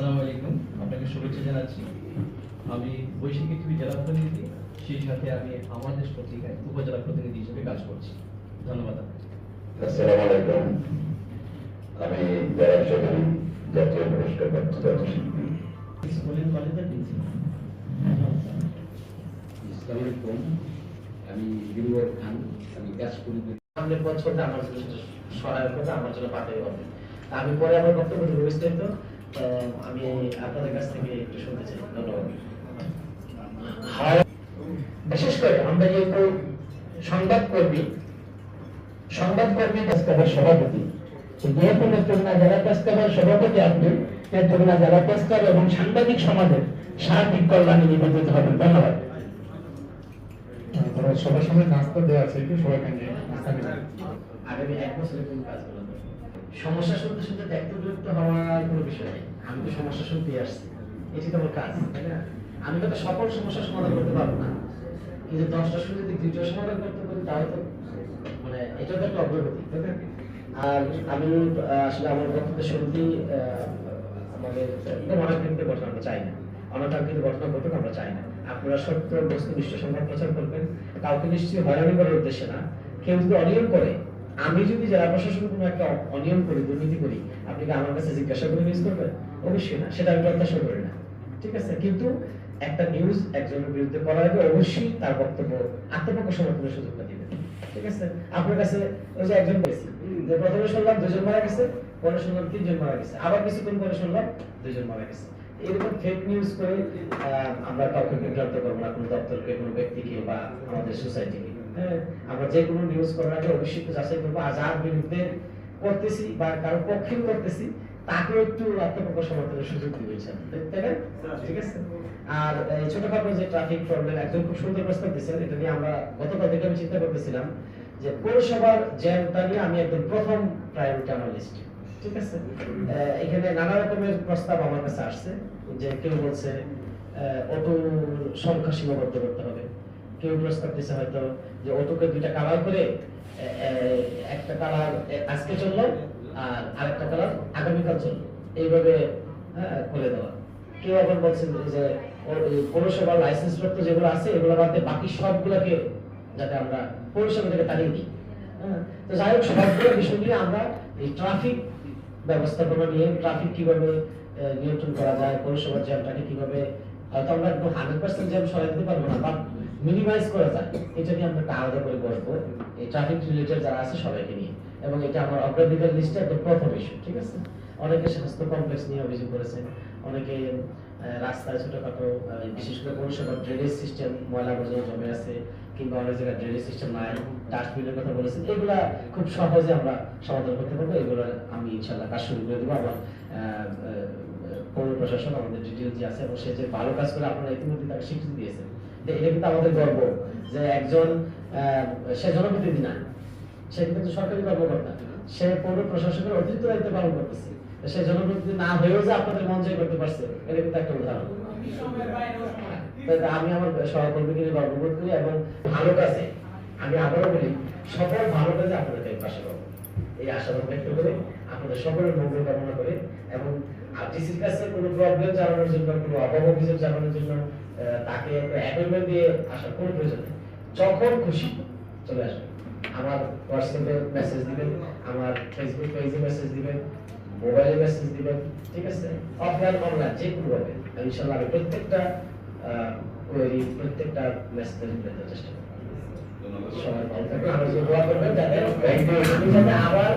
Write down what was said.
আসসালামু আলাইকুম। আপনাকে শুভেচ্ছা জানাচ্ছি। আমি বৈশাখী টিভি জেলা প্রতিনিধি। সেই সাথে আমি আমাদের পত্রিকায় উপজেলা প্রতিনিধি হিসেবে কাজ করছি। ধন্যবাদ আসসালামু আলাইকুম। আমি যারা চৌধুরী জাতীয় পুরস্কার প্রাপ্ত জাতীয় শিল্পী। স্কুলের কলেজের প্রিন্সিপাল। আসসালামু আলাইকুম। আমি দিলওয়ার খান। আমি কাজ করি সামনের পথ আমার জন্য সহায়ক আমার জন্য পাঠাই হবে। আমি পরে আমার বক্তব্য বিস্তারিত। আহ, আমি আপনাদের কাছ থেকে একটু শুনতে চাই। ধন্যবাদ। বিশেষ করে আমরা যেহেতু সংবাদকর্মী সংবাদকর্মী পেশকাবার সভাপতি যেহেতু নেত্রকোনা জেলা পেশকাবার সভাপতি আপনি নেত্রকোনা জেলা পেশকার এবং সাংবাদিক সমাজের সার্বিক কল্যাণে নিবেদিত হবেন। ধন্যবাদ। সবার সামনে নাস্তা দেওয়া আছে সবাইকে নিয়ে। আগামী এক বছরের কোন কাজ সমস্যা শুনতে শুনতে দেখতে হওয়ার কোনো বিষয় নেই। আমি তো সমস্যা শুনতে আসছি। এটি তো আমার কাজ তাই না? আমি হয়তো সকল সমস্যার সমাধান করতে পারব না। কিন্তু দশটা শুনে যদি দুইটা সমাধান করতে পারি তাহলে তো মানে এটা তো একটা অগ্রগতি তাই না? আর আমি আসলে আমার বক্তব্য শুরুতেই আহ, আমাদের অনাকাঙ্ক্ষিত ঘটনা আমরা চাই না। অনাকাঙ্ক্ষিত ঘটনা ঘটুক আমরা চাই না। আপনারা সত্য বস্তুনিষ্ঠ সংবাদ প্রচার করবেন। কাউকে নিশ্চয়ই হয়রানি করার উদ্দেশ্যে না। কেউ যদি অনিয়ম করে আমি যদি জেলা প্রশাসন কোনো একটা অনিয়ম করি, দুর্নীতি করি, আপনি কি আমার কাছে জিজ্ঞাসা করে নিউজ করবেন? অবশ্যই না, সেটা আমি প্রত্যাশা করি না। ঠিক আছে? কিন্তু একটা নিউজ একজনের বিরুদ্ধে করার আগে অবশ্যই তার বক্তব্য আত্মপক্ষ সমর্থনের সুযোগটা দিবেন। ঠিক আছে? আপনার কাছে ওই যে একজন পেয়েছি যে প্রথমে শুনলাম দুজন মারা গেছে, পরে শুনলাম তিনজন মারা গেছে, আবার কিছুক্ষণ পরে শুনলাম দুজন মারা গেছে। এরকম ফেক নিউজ করে আমরা কাউকে বিভ্রান্ত করব না, কোনো দপ্তরকে, কোনো ব্যক্তিকে বা আমাদের সোসাইটিকে আমরা যে কোনো নিউজ করার আগে অবশ্যই যাচাই করব আর যার বিরুদ্ধে করতেছি বা কারও পক্ষেও করতেছি তাকেও একটু আত্মপক্ষ সমর্থনের সুযোগ দিবে ইনশাআল্লাহ। তাই না? ঠিক আছে? আর এই ছোটখাটো যে ট্রাফিক প্রবলেম একজন খুব সুন্দর প্রস্তাব দিয়েছেন এটা নিয়ে আমরা গতকাল থেকে আমি চিন্তা করতেছিলাম যে পৌরসভার জ্যামটা নিয়ে আমি একদম প্রথম প্রায়োরিটি আমার লিস্টে ঠিক আছে? এখানে নানা রকমের প্রস্তাব আমার কাছে আসছে যে কেউ বলছে অটোর সংখ্যা সীমাবদ্ধ করতে হবে। কেউ প্রস্তাব দিচ্ছে হয়তো যে অটোকে দুইটা কালার করে একটা কালার আজকে চলল আর আরেকটা কালার আগামীকাল চলল। এইভাবে হ্যাঁ, করে দেওয়া। কেউ আবার বলছেন যে পৌরসভার লাইসেন্স প্রাপ্ত যেগুলো আছে এগুলো বাদ দিয়ে বাকি সবগুলোকে যাতে আমরা পৌরসভা থেকে তাড়িয়ে দিই। হ্যাঁ, তো যাই হোক সবগুলো বিষয় নিয়ে আমরা এই ট্রাফিক ব্যবস্থাপনা নিয়ে ট্রাফিক কীভাবে নিয়ন্ত্রণ করা যায় পৌরসভার জ্যামটাকে কীভাবে হয়তো আমরা একদম হান্ড্রেড পার্সেন্ট জ্যাম সরাই দিতে পারব না বাট মিনিমাইজ করা যায়। এটা নিয়ে আমরা একটা আলাদা করে বসবো। এই ট্রাফিক রিলেটেড যারা আছে সবাইকে নিয়ে। এবং এটা আমার অগ্রাধিকার লিস্টে একদম প্রথম ইস্যু ঠিক আছে? অনেকে স্বাস্থ্য কমপ্লেক্স নিয়ে অভিযোগ করেছেন অনেকে রাস্তায় ছোটখাটো বিশেষ করে পৌরসভার ড্রেনেজ সিস্টেম ময়লা আবর্জনা জমে আছে, কিংবা অনেক জায়গায় ড্রেনেজ সিস্টেম নাই ডাস্টবিনের কথা বলেছেন। এগুলা খুব সহজে আমরা সমাধান করতে পারব। এগুলো আমি ইনশাল্লাহ কাজ শুরু করে দেবো। আমার পৌর প্রশাসন আমাদের ডিটেল যে আছে এবং সে যে ভালো কাজ করে আপনারা ইতিমধ্যে তাকে স্বীকৃতি দিয়েছেন এটা কিন্তু আমাদের গর্ব যে একজন সে জনপ্রতিনিধি না। সে কিন্তু সরকারি কর্মকর্তা। সে পৌর প্রশাসনের অতিরিক্ত দায়িত্ব পালন করতেছে। সে জনপ্রতিনিধি না হয়েও যে আপনাদের মন জয় করতে পারছে, এটা কিন্তু একটা উদাহরণ। আমি আমার সহকর্মীকে নিয়ে গর্ববোধ করি এবং ভালো কাজে, আমি আবারও বলি, সকল ভালো কাজে আপনাদের পাশে পাবো এই আশাবাদ ব্যক্ত করে আপনাদের সকলের মঙ্গল কামনা করে এবং আরটিসির কাছে কোনো প্রবলেম জানানোর জন্য, কোনো অভাব অভিযোগ জানানোর জন্য তাকে অ্যাপয়েন্টমেন্ট দিয়ে আসার কোনো প্রয়োজন নেই। যখন খুশি চলে আসবেন। আমার হোয়াটসঅ্যাপে মেসেজ দিবেন, আমার ফেসবুক পেজে মেসেজ দিবেন মোবাইলে মেসেজ দিবেন, ঠিক আছে? অফলাইন অনলাইন যে কোনো ভাবে। ইনশাআল্লাহ আমি প্রত্যেকটা প্রত্যেকটা মেসেজ রিপ্লাই দেওয়ার চেষ্টা করব। সবাই ভালো থাকবেন দোয়া করবেন আবার